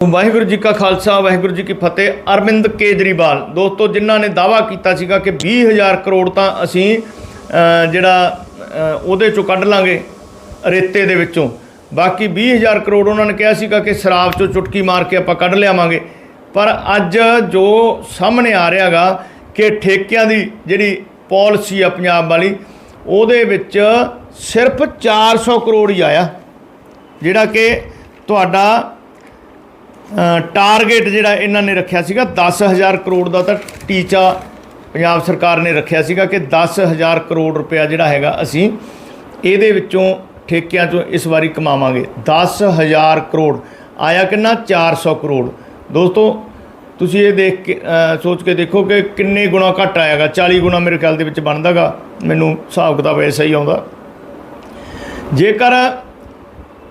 ਵਾਹਿਗੁਰੂ ਜੀ ਕਾ ਖਾਲਸਾ, ਵਾਹਿਗੁਰੂ ਜੀ ਕੀ ਫਤਿਹ। ਅਰਵਿੰਦ ਕੇਜਰੀਵਾਲ, ਦੋਸਤੋ, ਜਿਨ੍ਹਾਂ ਨੇ ਦਾਵਾ ਕੀਤਾ ਸੀਗਾ ਕਿ 20000 ਕਰੋੜ ਤਾਂ ਅਸੀਂ ਜਿਹੜਾ ਉਹਦੇ ਚੋਂ ਕੱਢ ਲਾਂਗੇ, ਰੇਤੇ ਦੇ ਵਿੱਚੋਂ। ਬਾਕੀ 20000 ਕਰੋੜ ਉਹਨਾਂ ਨੇ ਕਿਹਾ ਸੀਗਾ ਕਿ ਸ਼ਰਾਬ ਚੋਂ ਚੁਟਕੀ ਮਾਰ ਕੇ ਆਪਾਂ ਕੱਢ ਲਿਆਵਾਂਗੇ। ਪਰ ਅੱਜ ਜੋ ਸਾਹਮਣੇ ਆ ਰਿਹਾਗਾ ਕਿ ਠੇਕਿਆਂ ਦੀ ਜਿਹੜੀ ਪਾਲਿਸੀ ਆ ਪੰਜਾਬ ਵਾਲੀ, ਉਹਦੇ ਵਿੱਚ ਸਿਰਫ 400 ਕਰੋੜ ਹੀ ਆਇਆ। ਜਿਹੜਾ ਕਿ ਤੁਹਾਡਾ ਟਾਰਗੇਟ ਜਿਹੜਾ ਇਹਨਾਂ ਨੇ ਰੱਖਿਆ ਸੀਗਾ 10000 ਕਰੋੜ ਦਾ ਤਾਂ ਟੀਚਾ ਪੰਜਾਬ ਸਰਕਾਰ ਨੇ ਰੱਖਿਆ ਸੀਗਾ ਕਿ 10000 ਕਰੋੜ ਰੁਪਇਆ ਜਿਹੜਾ ਹੈਗਾ ਅਸੀਂ ਇਹਦੇ ਵਿੱਚੋਂ ਠੇਕਿਆਂ ਚੋਂ ਇਸ ਵਾਰੀ ਕਮਾਵਾਂਗੇ। 10000 ਕਰੋੜ, ਆਇਆ ਕਿੰਨਾ? 400 ਕਰੋੜ। ਦੋਸਤੋ, ਤੁਸੀਂ ਇਹ ਦੇਖ ਕੇ ਸੋਚ ਕੇ ਦੇਖੋ ਕਿ ਕਿੰਨੇ ਗੁਣਾ ਘੱਟ ਆਏਗਾ 40 ਗੁਣਾ ਮੇਰੇ ਖਿਆਲ ਦੇ ਵਿੱਚ ਬਣਦਾਗਾ। ਮੈਨੂੰ ਹਿਸਾਬ ਕਿਤਾਬ ਐਸਾ ਹੀ ਆਉਂਦਾ। ਜੇਕਰ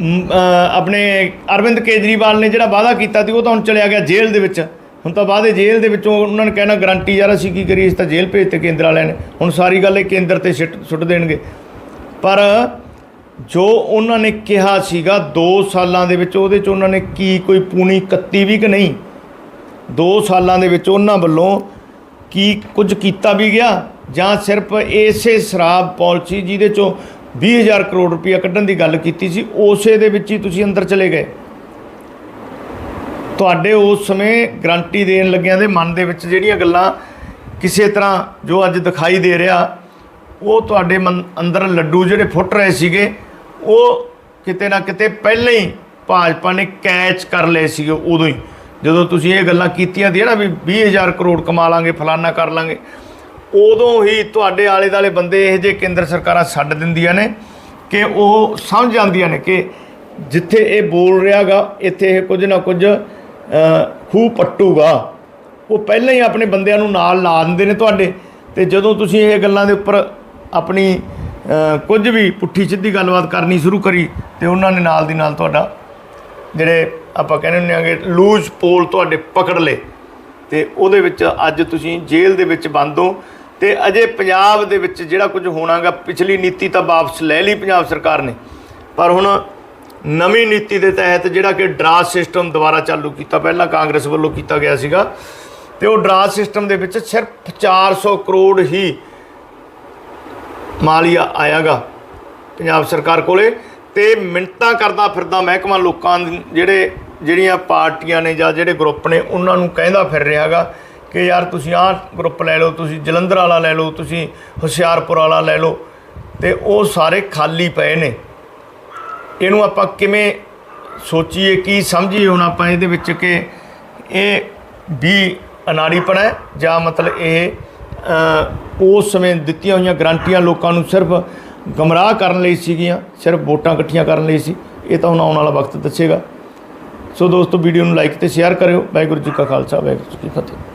ਆਪਣੇ ਅਰਵਿੰਦ ਕੇਜਰੀਵਾਲ ਨੇ ਜਿਹੜਾ ਵਾਅਦਾ ਕੀਤਾ ਸੀ, ਉਹ ਤਾਂ ਹੁਣ ਚਲਿਆ ਗਿਆ ਜੇਲ੍ਹ ਦੇ ਵਿੱਚ। ਹੁਣ ਤਾਂ ਵਾਅਦੇ ਜੇਲ੍ਹ ਦੇ ਵਿੱਚੋਂ ਉਹਨਾਂ ਨੇ ਕਹਿਣਾ, ਗਰੰਟੀ ਯਾਰ, ਅਸੀਂ ਕੀ ਕਰੀਏ? ਇਸ ਤਾਂ ਜੇਲ੍ਹ ਭੇਜ ਤੇ ਕੇਂਦਰ ਵਾਲਿਆਂ ਨੇ। ਹੁਣ ਸਾਰੀ ਗੱਲ ਇਹ ਕੇਂਦਰ ਤੇ ਸਿੱਟ, ਸੁੱਟ ਦੇਣਗੇ। ਪਰ ਜੋ ਉਹਨਾਂ ਨੇ ਕਿਹਾ ਸੀਗਾ 2 ਸਾਲਾਂ ਦੇ ਵਿੱਚ, ਉਹਦੇ 'ਚ ਉਹਨਾਂ ਨੇ ਕੀ, ਕੋਈ ਪੂਣੀ ਕੱਤੀ ਵੀ ਕਿ ਨਹੀਂ? 2 ਸਾਲਾਂ ਦੇ ਵਿੱਚ ਉਹਨਾਂ ਵੱਲੋਂ ਕੀ ਕੁਝ ਕੀਤਾ ਵੀ ਗਿਆ? ਜਾਂ ਸਿਰਫ ਇਸੇ ਸ਼ਰਾਬ ਪਾਲਿਸੀ ਜਿਹਦੇ ਚੋਂ 20000 ਕਰੋੜ ਰੁਪਇਆ ਕੱਢਣ ਦੀ ਗੱਲ ਕੀਤੀ ਸੀ, ਉਸੇ ਦੇ ਵਿੱਚ ਹੀ ਤੁਸੀਂ ਅੰਦਰ ਚਲੇ ਗਏ। ਤੁਹਾਡੇ ਉਸ ਸਮੇਂ ਗਰੰਟੀ ਦੇਣ ਲੱਗਿਆਂ ਦੇ ਮਨ ਦੇ ਵਿੱਚ ਜਿਹੜੀਆਂ ਗੱਲਾਂ ਕਿਸੇ ਤਰ੍ਹਾਂ ਜੋ ਅੱਜ ਦਿਖਾਈ ਦੇ ਰਿਹਾ, ਉਹ ਤੁਹਾਡੇ ਮਨ ਅੰਦਰ ਲੱਡੂ ਜਿਹੜੇ ਫੁੱਟ ਰਹੇ ਸੀਗੇ, ਉਹ ਕਿਤੇ ਨਾ ਕਿਤੇ ਪਹਿਲਾਂ ਹੀ ਭਾਜਪਾ ਨੇ ਕੈਚ ਕਰ ਲਏ ਸੀਗੇ ਉਦੋਂ ਹੀ। ਜਦੋਂ ਤੁਸੀਂ ਇਹ ਗੱਲਾਂ ਕੀਤੀਆਂ ਸੀ ਨਾ ਵੀ 20000 ਕਰੋੜ ਕਮਾ ਲਾਂਗੇ, ਫਲਾਨਾ ਕਰ ਲਾਂਗੇ ਉਦੋਂ ਹੀ ਤੁਹਾਡੇ ਆਲੇ ਦਾਲੇ ਬੰਦੇ ਇਹ ਜੇ ਕੇਂਦਰ ਸਰਕਾਰਾਂ ਛੱਡ ਦਿੰਦੀਆਂ ਨੇ ਕਿ ਉਹ ਸਮਝ ਜਾਂਦੀਆਂ ਨੇ ਕਿ ਜਿੱਥੇ ਇਹ ਬੋਲ ਰਿਹਾਗਾ ਇੱਥੇ ਇਹ ਕੁਝ ਨਾ ਕੁਝ ਅ, ਖੂਹ ਪੱਟੂਗਾ। ਉਹ ਪਹਿਲਾਂ ਹੀ ਆਪਣੇ ਬੰਦਿਆਂ ਨੂੰ ਨਾਲ ਲਾ ਦਿੰਦੇ ਨੇ ਤੁਹਾਡੇ। ਤੇ ਜਦੋਂ ਤੁਸੀਂ ਇਹ ਗੱਲਾਂ ਦੇ ਉੱਪਰ ਆਪਣੀ ਕੁਝ ਵੀ ਪੁੱਠੀ ਸਿੱਧੀ ਗੱਲਬਾਤ ਕਰਨੀ ਸ਼ੁਰੂ ਕਰੀ ਤੇ ਉਹਨਾਂ ਨੇ ਨਾਲ ਦੀ ਨਾਲ ਤੁਹਾਡਾ ਜਿਹੜੇ ਆਪਾਂ ਕਹਿੰਦੇ ਹੁੰਦੇ ਆਂਗੇ ਲੂਜ਼ ਪੋਲ ਤੁਹਾਡੇ ਪਕੜ ਲਏ। ਤੇ ਉਹਦੇ ਵਿੱਚ ਅੱਜ ਤੁਸੀਂ ਜੇਲ੍ਹ ਦੇ ਵਿੱਚ ਬੰਦ ਹੋ। ਤੇ ਅਜੇ ਪੰਜਾਬ ਦੇ ਵਿੱਚ ਜਿਹੜਾ ਕੁਝ ਹੋਣਾਗਾ, ਪਿਛਲੀ ਨੀਤੀ ਤਾਂ ਵਾਪਸ ਲੈ ਲਈ ਪੰਜਾਬ ਸਰਕਾਰ ਨੇ। ਪਰ ਹੁਣ ਨਵੀਂ ਨੀਤੀ ਦੇ ਤਹਿਤ ਜਿਹੜਾ ਕਿ ਡਰਾ ਸਿਸਟਮ ਦੁਬਾਰਾ ਚਾਲੂ ਕੀਤਾ, ਪਹਿਲਾਂ ਕਾਂਗਰਸ ਵੱਲੋਂ ਕੀਤਾ ਗਿਆ ਸੀਗਾ, ਤੇ ਉਹ ਡਰਾ ਸਿਸਟਮ ਦੇ ਵਿੱਚ ਸਿਰਫ 400 ਕਰੋੜ ਹੀ ਮਾਲੀਆ ਆਇਆਗਾ ਪੰਜਾਬ ਸਰਕਾਰ ਕੋਲੇ ਤੇ ਮਿੰਟਾਂ ਕਰਦਾ ਫਿਰਦਾ ਮਹਿਕਮਾ ਲੋਕਾਂ ਜਿਹੜੇ, ਜਿਹੜੀਆਂ ਪਾਰਟੀਆਂ ਨੇ ਜਾਂ ਜਿਹੜੇ ਗਰੁੱਪ ਨੇ, ਉਹਨਾਂ ਨੂੰ ਕਹਿੰਦਾ ਫਿਰ ਰਿਹਾਗਾ ਕਿ ਯਾਰ ਤੁਸੀਂ ਆਹ ਗਰੁੱਪ ਲੈ ਲਓ, ਤੁਸੀਂ ਜਲੰਧਰ ਵਾਲਾ ਲੈ ਲਓ, ਤੁਸੀਂ ਹੁਸ਼ਿਆਰਪੁਰ ਵਾਲਾ ਲੈ ਲਓ, ਤੇ ਉਹ ਸਾਰੇ ਖਾਲੀ ਪਏ ਨੇ। ਇਹਨੂੰ ਆਪਾਂ ਕਿਵੇਂ ਸੋਚੀਏ, ਕੀ ਸਮਝੀਏ ਹੁਣ ਆਪਾਂ ਇਹਦੇ ਵਿੱਚ ਕਿ ਇਹ ਵੀ ਅਨਾੜੀਪਣਾ ਹੈ, ਜਾਂ ਮਤਲਬ ਇਹ ਉਸ ਸਮੇਂ ਦਿੱਤੀਆਂ ਹੋਈਆਂ ਗਰੰਟੀਆਂ ਲੋਕਾਂ ਨੂੰ ਸਿਰਫ ਗਮਰਾਹ ਕਰਨ ਲਈ ਸੀਗੀਆਂ, ਸਿਰਫ ਵੋਟਾਂ ਇਕੱਠੀਆਂ ਕਰਨ ਲਈ ਸੀ, ਇਹ ਤਾਂ ਹੁਣ ਆਉਣ ਵਾਲਾ ਵਕਤ ਦੱਸੇਗਾ। ਸੋ ਦੋਸਤੋ, ਵੀਡੀਓ ਨੂੰ ਲਾਈਕ ਤੇ ਸ਼ੇਅਰ ਕਰਿਓ। ਵਾਹਿਗੁਰੂ ਜੀ ਕਾ ਖਾਲਸਾ, ਵਾਹਿਗੁਰੂ ਜੀ ਕੀ ਫਤਿਹ।